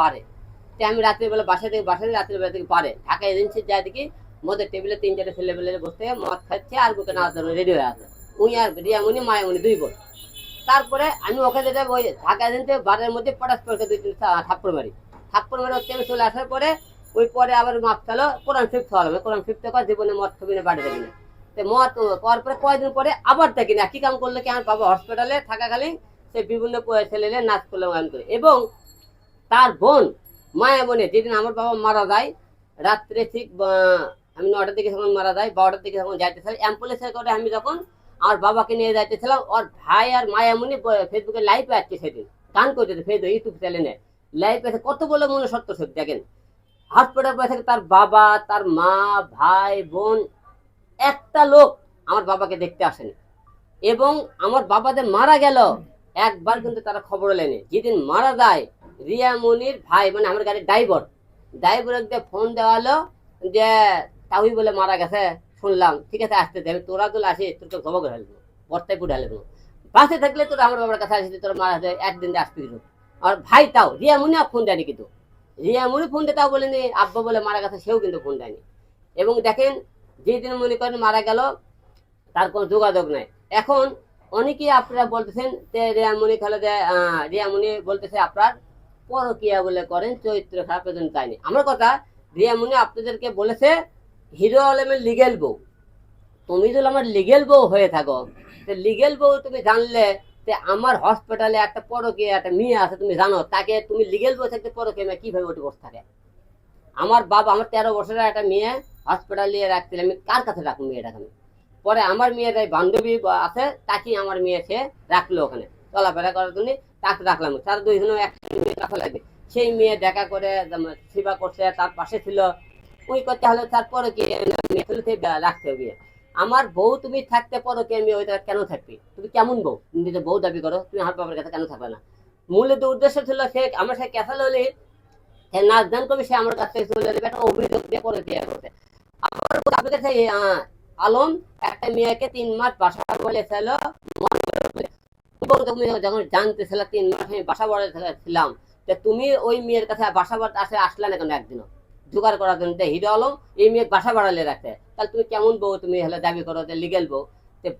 পারে। তো আমি রাত্রিবেলা বাসা থেকে বাসা থেকে রাত্রিবেলা থেকে পারে। ঢাকা এজেন্সি যা দেখি মদের টেবিলে তিন চারটে ছেলেবেলে বসে মদ খাচ্ছে আর বুকে নাচ রেডি হয়ে আছে। উনি আর রিয়ামণি মায়ামণি দুই বোন। তারপরে আমি ওখানে যেতে ওই ঢাকা এজেন্সি বারের মধ্যে পটাশ পড়কে দুই তিন থাপ্পড় মারি। থাপ্পড় মারি ওর থেকে চলে আসার পরে ওই পরে আবার মাপ চালো কোরআন ফিফট হবে। কোরআন ফিফট কর জীবনে মদ খাবি না, বাড়ি যাবি না। তো মদ করার পরে কয়েকদিন পরে আবার দেখি না, কি কাম করল, কি আমার বাবা হসপিটালে থাকাকালীন সে বিভিন্ন ছেলেলে নাচ করলে, গান করে এবং তার বোন, মায়া বোনে যেদিন আমার বাবা মারা যায়, রাত্রে ঠিক আমি নটার দিকে যখন মারা যায়, বারোটার দিকে যখন যাইতেছিলাম অ্যাম্বুলেন্সে করে আমি যখন আমার বাবাকে নিয়ে যাইতেছিলাম, ওর ভাই আর মায়ামণি ব- ফেসবুকে লাইভ আসছে সেদিন। গান করতেছে ফেসবুক ইউটিউব চ্যানেলে লাইভ আছে কত বলে মনে সত্য সত্যি, দেখেন। হসপিটাল বসে থাকে তার বাবা, তার মা, ভাই, বোন, একটা লোক আমার বাবাকে দেখতে আসেনি। এবং আমার বাবা যে মারা গেল, একবার কিন্তু তারা খবর লেনি যেদিন মারা যায় রিয়া মনির ভাই মানে আমার গাড়ির ড্রাইভার ড্রাইভারকে ফোন দেওয়া হলো যে তাহুই বলে মারা গেছে শুনলাম। ঠিক আছে আসতে দেবে তোরা তো আসিস তোর তো জমা করে ফেলব বর্তায় পুড়ে ফেলব। বাসে থাকলে তোরা আমার বাবার কাছে আসিস তোরা মারা যায় একদিন আসতে দিল। আর ভাই তাও রিয়া মুনি ফোন দেয়নি কিন্তু। রিয়া মুনি ফোন দিয়ে তাও বলেনি আব্বা বলে মারা গেছে সেও কিন্তু ফোন দেয়নি। এবং দেখেন যেদিন মনে করেন মারা গেল তার কোনো যোগাযোগ নাই। এখন অনেকেই আপনারা বলতেছেন যে রিয়ামণি খেলে যে আহ, রিয়ামণি বলতেছে আপনার পরকিয়া বলে করেন চরিত্র খারাপ এজন্য তাইনি আমার কথা রিয়ামণি আপনাদেরকে বলেছে, হিরো আলমের লিগেল বউ। তুমি যদি আমার লিগেল বউ হয়ে থাকো লিগেল বউ তুমি জানলে যে আমার হসপিটালে একটা পরকিয়া, একটা মেয়ে আছে তুমি জানো, তাকে তুমি লিগেল বউ থাকতে পরকিয়া মেয়ে কীভাবে ওটি বসে থাকে? আমার বাবা, আমার তেরো বছরের একটা মেয়ে হসপিটালে রাখছিলাম আমি কার কাছে রাখব মেয়েটাকে আমি? পরে আমার মেয়ের বান্ধবী আছে তাকে আমার মেয়ে সে রাখল ওখানে। চলাফেরা করার জন্য তাকে রাখলাম। তার দুইজনে একসাথে মেয়ে রাখা লাগবে। সেই মেয়ে দেখা করে সেবা করছে, তার পাশে ছিল। ওই করতে হলে তারপরে কি রাখতে হবে। আমার বউ তুমি থাকতে পারো কে আমি ওইটা কেন থাকবি? তুমি কেমন বউ? তুমি নিজে বউ দাবি করো, তুমি আমার বাবার কাছে কেন থাকবে না? মূলত উদ্দেশ্য ছিল সে, আমার সে ক্যাসাল হলে সে নাচ গান করবে, সে আমার কাছ চলে যাবে, একটা অভিযোগ দিয়ে করে দিয়ে করছে আমার আপনার কাছে আলম, একটা মেয়েকে তিন মাস বাসা বলে। বউ তুমি যখন জানতেছিল তিন মাস আমি বাসা ছিলাম, তা তুমি ওই মেয়ের কাছে বাসা আসে আসলে না কেন জোগাড় করার জন্য। হিরো আলম এই মেয়ে বাসা বাড়ালে রাখতে তাহলে তুমি কেমন বউ তুমি হলে দাবি করো যে লিগেল বউ?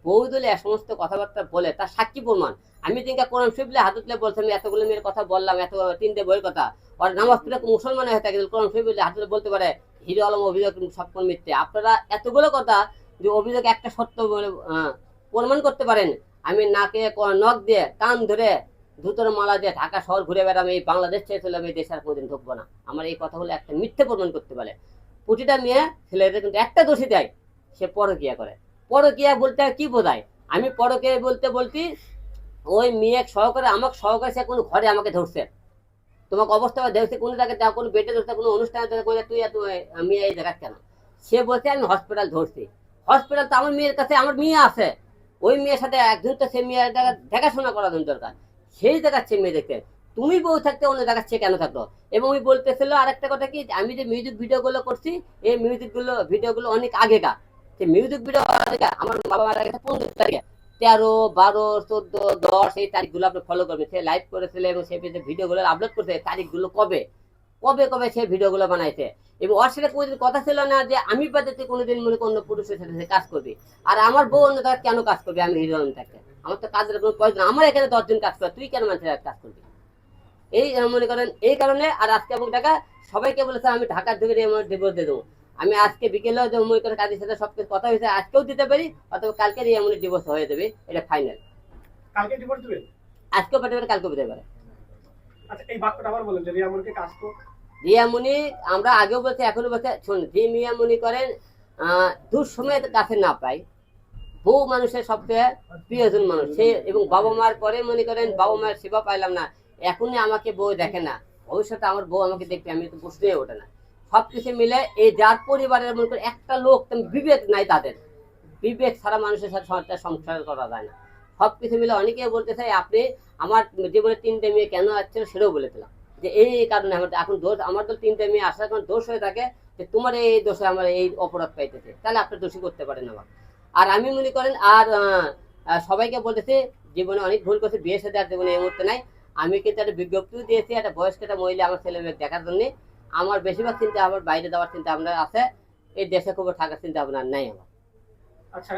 বউ দিলে সমস্ত কথাবার্তা বলে, তার সাক্ষী প্রমাণ। আমি তিনটা কোরআন শিবলে হাতুতলে বলছি আমি এতগুলো মেয়ের কথা বললাম, এত তিনটে বইয়ের কথা। আর নামাজ পড়ে মুসলমান হয়ে থাকে, কোরআন শিবলে হাতুতলে বলতে পারে, হিরো আলম অভিযোগ সবকোন মিথ্যে। আপনারা এতগুলো কথা যে অভিযোগ একটা সত্য বলে প্রমাণ করতে পারেন। আমি নাকে নখ দিয়ে, কান ধরে ধুতোর মালা দিয়ে ঢাকা শহর ঘুরে বেড়াম এই বাংলাদেশ ছেড়ে আমি এই দেশে আর কোনোদিন ঢুকবো না। আমার এই কথাগুলো একটা মিথ্যে প্রমাণ করতে পারে। প্রতিটা মেয়ে ছেলেদের কিন্তু একটা দোষী দেয়, সে পরকিয়া করে। পরকিয়া বলতে কি বোঝায়? আমি পরকিয়া বলতে বলতে ওই মেয়ে সহকারে, আমাকে সহকারে সে কোনো ঘরে আমাকে ধরছে। তোমাকে অবস্থা দেখছে কোনো জায়গায় কোনো বেটে ধরছে, কোনো অনুষ্ঠানে ধরছে তুই এত মেয়ে এই জায়গায় কেন? সে বলছে, আমি হসপিটাল ধরছি। হসপিটাল তো আমার মেয়ের কাছে, আমার মেয়ে আছে। ওই মেয়ের সাথে একজন তো সে মেয়ের জায়গা দেখাশোনা জন্য দরকার। সেই দেখাচ্ছে মেয়ে দেখতে। তুমি বউ থাকতে অন্য দেখাচ্ছে কেন থাকল? এবং ওই বলতেছিল আরেকটা কথা কি আমি যে মিউজিক ভিডিওগুলো করছি, এই মিউজিকগুলো ভিডিওগুলো অনেক আগেকার। সেই মিউজিক ভিডিও আমার বাবা মারা গেছে পনেরো তারিখে। তেরো, বারো, চোদ্দ, দশ, এই তারিখগুলো আপনি ফলো করবেন। সে লাইভ করেছিল এবং সে ভিডিওগুলো আপলোড করছে, তারিখগুলো কবে? কবে কবে সে ভিডিওগুলো বানাইছে। এবং ওর সাথে কোনোদিন কথা ছিল না যে আমি বাদে কোনোদিন মনে অন্য পুরুষের সাথে কাজ করবে। আর আমার বউ অন্য জায়গায় কেন কাজ করবে? আমি হিরো থাকতে আমার তো কাজের কোনো প্রয়োজন আমার এখানে দশজন কাজ করে। তুই কেন মানুষের কাজ করবি? এই মনে করেন এই কারণে আর আজকে এবং টাকা সবাইকে বলেছে আমি ঢাকার থেকে আমার ডিভোর্স দিয়ে দেবো। আমি আজকে বিকেলেও যে মনে করে কাজের সাথে সব কিছু কথা হয়েছে। আজকেও দিতে পারি অথবা কালকে এমন ডিভোর্স হয়ে যাবে। এটা ফাইনাল কালকে ডিভোর্স দিবেন আজকেও পেতে পারে কালকেও পেতে পারে। আচ্ছা এই বাক্যটা আবার বলেন যে রিয়ামনকে কাজ কর। রিয়ামণি আমরা আগেও বলছি এখনও বলছি শুন যে মিয়ামণি করেন আহ, দূর সময় কাছে না পাই বউ মানুষের সবচেয়ে প্রিয়জন মানুষ। সে এবং বাবা মার পরে মনে করেন বাবা মায়ের সেবা পাইলাম না এখনই আমাকে বউ দেখে না। ভবিষ্যতে আমার বউ আমাকে দেখবে আমি তো বুঝতে ওঠে না। সবকিছু মিলে এই যার পরিবারের মনে করেন একটা লোক বিবেক নাই তাদের। বিবেক ছাড়া মানুষের সাথে সংসার করা যায় না। সবকিছু মিলে অনেকে বলতে চাই আপনি আমার জীবনে তিনটে মেয়ে কেন আসছিল সেটাও বলেছিলাম যে এই কারণে আমার এখন দোষ আমার তো তিনটে মেয়ে আসার কারণ দোষ হয়ে থাকে যে তোমার এই দোষে আমার এই অপরাধ পাইতেছে। তাহলে আপনি দোষী করতে পারেন আমার আর আমি মনে করেন, আর সবাইকে বলতেছি, জীবনে অনেক ভুল করছে, বিয়ে সাথে আর জীবনে এই মুহূর্তে নাই। আমি কিন্তু একটা বিজ্ঞপ্তিও দিয়েছি, একটা বয়স্ক একটা মহিলা আমার ছেলে মেয়ে দেখার জন্য। আমার বেশিরভাগ চিন্তা, আমার বাইরে যাওয়ার চিন্তা আপনার আছে। এই দেশে খুব থাকার চিন্তা আপনার নাই আমার। আচ্ছা